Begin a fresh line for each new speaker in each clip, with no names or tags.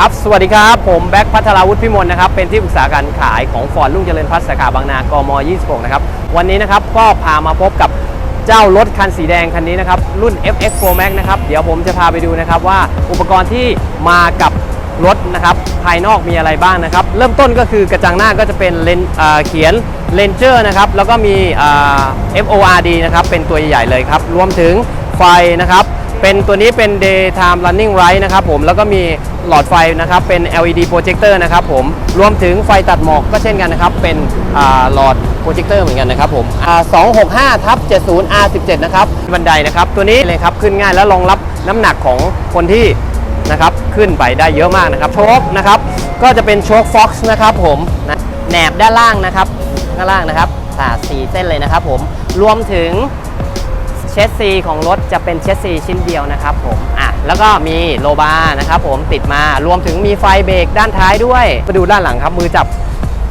ครับ สวัสดีครับ ผมแบ็คพัทราวุฒิพิมลนะครับ เป็นที่ปรึกษาการขายของฟอร์ดรุ่งเจริญพัฒน์สาขาบางนากม 26 นะครับ วันนี้นะครับก็พามาพบกับเจ้ารถคันสีแดงคันนี้นะครับ รุ่น FX4 Max นะครับ เดี๋ยวผมจะพาไปดูนะครับว่าอุปกรณ์ที่มากับรถนะครับ ภายนอกมีอะไรบ้างนะครับ เริ่มต้นก็คือกระจังหน้าก็จะเป็นเลนเขียนเลนเจอร์นะครับ แล้วก็มี FORD นะครับ เป็นตัวใหญ่ๆเลยครับ รวมถึงไฟนะครับ เป็นตัวนี้เป็น daytime running light นะครับผมแล้วก็มีหลอดไฟนะครับเป็น LED projector นะครับผมรวมถึงไฟตัดหมอกก็เช่นกันนะครับ เป็นหลอดโปรเจคเตอร์เหมือนกันนะครับผม265 ทับ 70 R17 นะครับบันไดนะครับตัวนี้เลยครับขึ้นง่ายและรองรับน้ำหนักของคนที่นะครับขึ้นไปได้เยอะมากนะครับโชคนะครับก็จะเป็นโชค Fox นะครับผมนะแหนบด้านล่างนะครับด้านล่างนะครับอ่าสี่เส้นเลยนะครับผมรวมถึง ชสซีของรถจะเป็นเชสซีชิ้นเดียวนะครับผมอะแล้วก็มีโลบาร์นะครับผมติดมารวมถึงมีไฟเบรกด้านท้ายด้วยมาดูด้านหลังครับมือจับ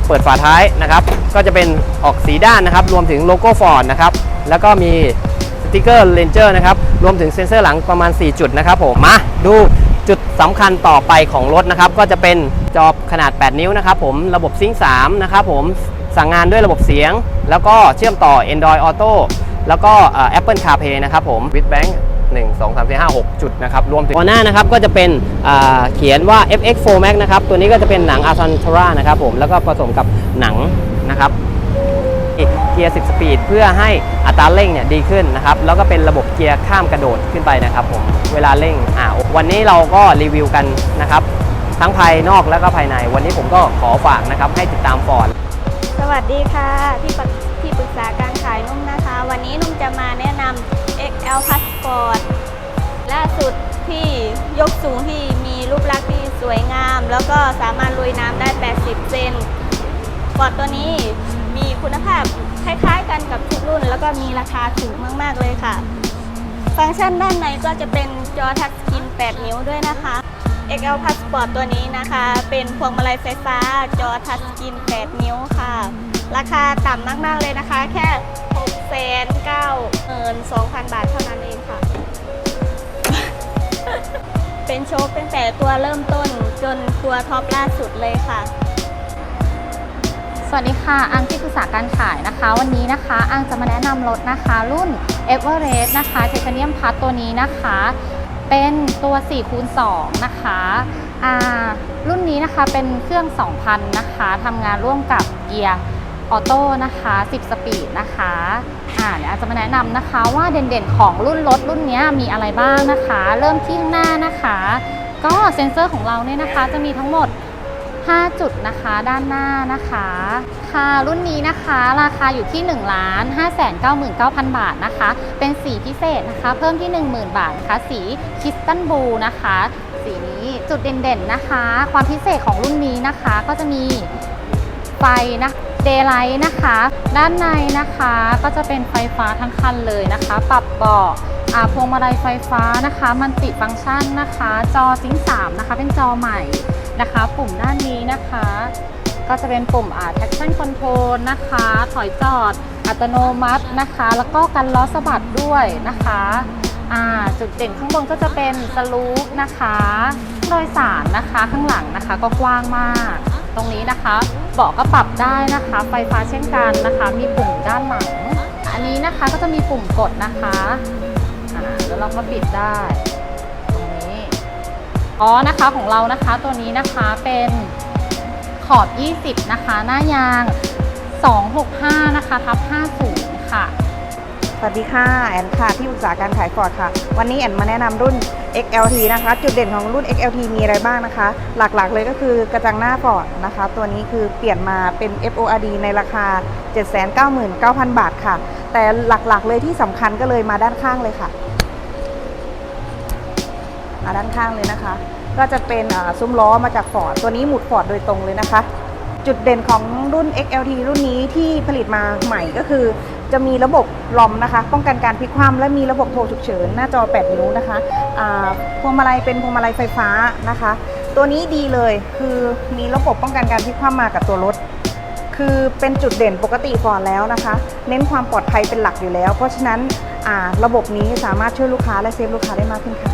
เปิดฝาท้ายนะครับ ก็จะเป็นออกสีด้านนะครับ รวมถึงโลโก้ฟอร์ดนะครับ แล้วก็มีสติกเกอร์เลนเจอร์นะครับ รวมถึงเซ็นเซอร์หลังประมาณ 4 จุดนะครับผม มาดูจุดสำคัญต่อไปของรถนะครับ ก็จะเป็นจอขนาด 8 นิ้วนะครับผม ระบบซิงค์3นะครับผม สั่งงานด้วยระบบเสียง แล้วก็เชื่อมต่อ Android Auto แล้วก็เอ่อ Apple CarPlay นะครับผม with bank 1 2 3 4 5 6 จุดนะครับ รวมถึงหัวหน้านะครับก็จะเป็นอ่าเขียนว่า FX4 Max นะครับ ตัวนี้ก็จะเป็นหนัง Alcantara นะครับผม แล้วก็ผสมกับหนังนะครับเกียร์ 10 สปีด เพื่อให้อัตราเร่งเนี่ยดีขึ้นนะครับ แล้วก็เป็นระบบเกียร์ข้ามกระโดดขึ้นไปนะครับผมเวลาเร่งอ่าวันนี้เราก็รีวิวกันนะครับ ทั้งภายนอกแล้วก็ภายใน วันนี้ผมก็ขอฝากนะครับให้ติดตามฟอร์ด
สวัสดีค่ะที่ปรึกที่ปรึกษาการ วันนี้นุ่มจะมาแนะนำ XL Passport ล่าสุดที่ยกสูงที่มีรูปลักษณ์ที่สวยงาม แล้วก็สามารถลุยน้ำได้ 80 เซนบอดตัวนี้มีคุณภาพคล้ายๆกันกับทุกรุ่น แล้วก็มีราคาถูกมากๆเลยค่ะ ฟังก์ชันด้านในก็จะเป็นจอทัชสกรีน 8 นิ้วด้วยนะคะ XL Passport ตัวนี้นะคะ เป็นพวงมาลัยไฟฟ้า จอทัชสกรีน 8 นิ้วค่ะ ราคาต่ำมากๆเลยนะคะ แค่ 6 9 2 0 0 0บาทเท่านั้นเองค่ะ เป็นโชคตั้งแต่ตัวเริ่มต้นจนตัวท็อปล่าสุดเลยค่ะ
สวัสดีค่ะอังที่ปรึกษาการขายนะคะ วันนี้นะคะอังจะมาแนะนำรถนะคะ รุ่น e v e r e s t นะคะไทเทเนียมพัทตัวนี้นะคะ เป็นตัว4คูณ2นะคะอ่ารุ่นนี้นะคะเป็นเครื่อง 2,000 นะคะทำงานร่วมกับเกียร์ ออโต้นะคะ 10 สปีดนะคะอ่าเดี๋ยวอาจจะมาแนะนำนะคะว่าเด่นๆของรุ่นรถรุ่นนี้มีอะไรบ้างนะคะ เริ่มที่ข้างหน้านะคะ ก็เซ็นเซอร์ของเราเนี่ยนะคะ จะมีทั้งหมด 5 จุดนะคะด้านหน้านะคะค่ะรุ่นนี้นะคะราคาอยู่ที่ 1 5 9 9 9 0 0 บาทนะคะ เป็นสีพิเศษนะคะ เพิ่มที่ 10,000 บาทนะคะ สีคิสตันบูนะคะ สีนี้จุดเด่นๆนะคะ ความพิเศษของรุ่นนี้นะคะก็จะมีไฟนะ เดย์ไลท์นะคะ ด้านในนะคะก็จะเป็นไฟฟ้าทั้งคันเลยนะคะ ปรับเบาะอาพวงมาลัยไฟฟ้านะคะ มันติฟังก์ชันนะคะ จอซิงค์3นะคะ เป็นจอใหม่นะคะ ปุ่มด้านนี้นะคะ ก็จะเป็นปุ่มอ่า traction control นะคะ ถอยจอดอัตโนมัตินะคะ แล้วก็กันล้อสะบัดด้วยนะคะจุดเด่นข้างบนก็จะเป็นสลูปนะคะ โดยสารนะคะข้างหลังนะคะก็กว้างมาก ตรงนี้นะคะเบาะก็ปรับได้นะคะ ไฟฟ้าเช่นกันนะคะ มีปุ่มด้านหลัง อันนี้นะคะก็จะมีปุ่มกดนะคะแล้วเราก็ปิดได้ตรงนี้อ๋อนะคะของเรานะคะตัวนี้นะคะเป็นขอบ 20 นะคะ หน้ายาง 265 นะคะทับ50 ค่ะ
สวัสดีค่ะแอนค่ะที่ปรึกษาการขายฟอร์ดค่ะ วันนี้แอนมาแนะนำรุ่น XLT นะคะ จุดเด่นของรุ่น XLT มีอะไรบ้างนะคะ หลักๆเลยก็คือกระจังหน้าฟอร์ดนะคะ ตัวนี้คือเปลี่ยนมาเป็น FORD ในราคา 799,000 บาทค่ะ แต่หลักๆเลยที่สำคัญก็เลยมาด้านข้างเลยค่ะ มาด้านข้างเลยนะคะ ก็จะเป็นซุ้มล้อมาจากฟอร์ดตัวนี้หมุดฟอร์ดโดยตรงเลยนะคะจุดเด่นของรุ่น XLT รุ่นนี้ที่ผลิตมาใหม่ก็คือ จะมีระบบลอมนะคะ ป้องกันการพลิกคว่ำและมีระบบโทรฉุกเฉิน หน้าจอ 8 นิ้วนะคะพวงมาลัยเป็นพวงมาลัยไฟฟ้านะคะ ตัวนี้ดีเลยคือมีระบบป้องกันการพลิกคว่ำมากับตัวรถ คือเป็นจุดเด่นปกติฟอร์ดแล้วนะคะ เน้นความปลอดภัยเป็นหลักอยู่แล้ว เพราะฉะนั้นระบบนี้สามารถช่วยลูกค้าและเซฟลูกค้าได้มากขึ้นค่ะ